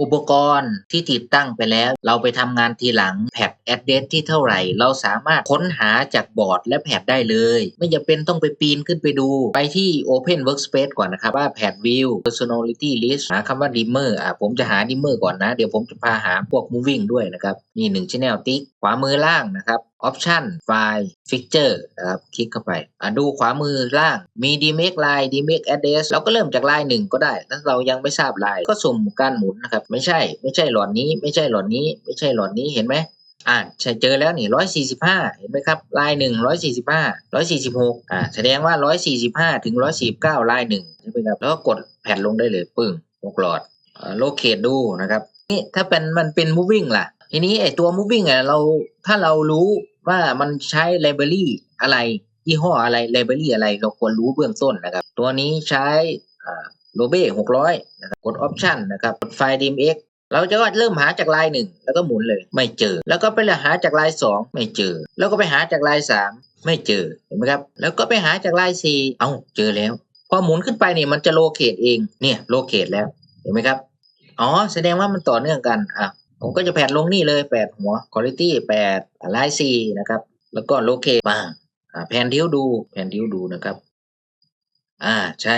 อุปกรณ์ที่ติดตั้งไปแล้ว เราไปทำงานทีหลังแพด address ที่เท่าไหร่ เราสามารถค้นหาจากบอร์ดและแพดได้เลย ไม่จำเป็นต้องไปปีนขึ้นไปดู ไปที่ Open Workspace ก่อนนะครับ ว่าแพด View Personality List หาคำว่า Dimmer อะผมจะหา Dimmer ก่อนนะ เดี๋ยวผมจะพาหาพวก Moving ด้วยนะครับ นี่หนึ่ง Channel ติ๊ก ขวามือล่างนะครับ Option File Fixture นะครับคลิกเข้าไปอะดูขวามือล่างมี DMake Line DMake Address เราก็เริ่มจากลายหนึ่งก็ได้ถ้าเรายังไม่ทราบลายก็สุ่มการหมุนนะครับ ไม่ใช่ไม่ใช่หลอดนี้ ไม่ใช่หลอดนี้ ไม่ใช่หลอดนี้เห็นไหมอ่าใช่เจอแล้วนี่ร้อยสี่สิบห้าเห็นไหมครับลายหนึ่งร้อยสี่สิบห้าร้อยสี่สิบหกอ่าแสดงว่าร้อยสี่สิบห้าถึงร้อยสี่สิบเก้าลายหนึ่งใช่ไหมครับแล้วก็กดแผ่นลงได้เลยปึ้งหกหลอดโลเคตดูนะครับนี่ถ้าเป็นมันเป็น moving ล่ะ ทีนี้ไอ้ตัว moving อะเราถ้าเรารู้ว่ามันใช้ library อะไรยี่ห้ออะไร library อะไร เราควรรู้เบื้องต้นนะครับ ตัวนี้ใช้อ่าโลเบ้หกร้อยนะครับกด option นะครับกดไฟล์ DMX เราจะเริ่มหาจากลายหนึ่งแล้วก็หมุนเลย ไม่เจอ แล้วก็ไปหาจากลายสองไม่เจอ แล้วก็ไปหาจากลายสามไม่เจอเห็นไหมครับ แล้วก็ไปหาจากลายสี่เอ้าเจอแล้ว พอหมุนขึ้นไปเนี่ยมันจะโลเคตเองเนี่ยโลเคตแล้วเห็นไหมครับอ๋อแสดงว่ามันต่อเนื่องกันอะ ผมก็จะแผ่นลงนี่เลยแปดหัวคุณภาพแปดลายสี่นะครับ แล้วก็โลเคตบ้างอ่าแผ่นทิ้วดูแผ่นทิ้วดูนะครับ อ่าใช่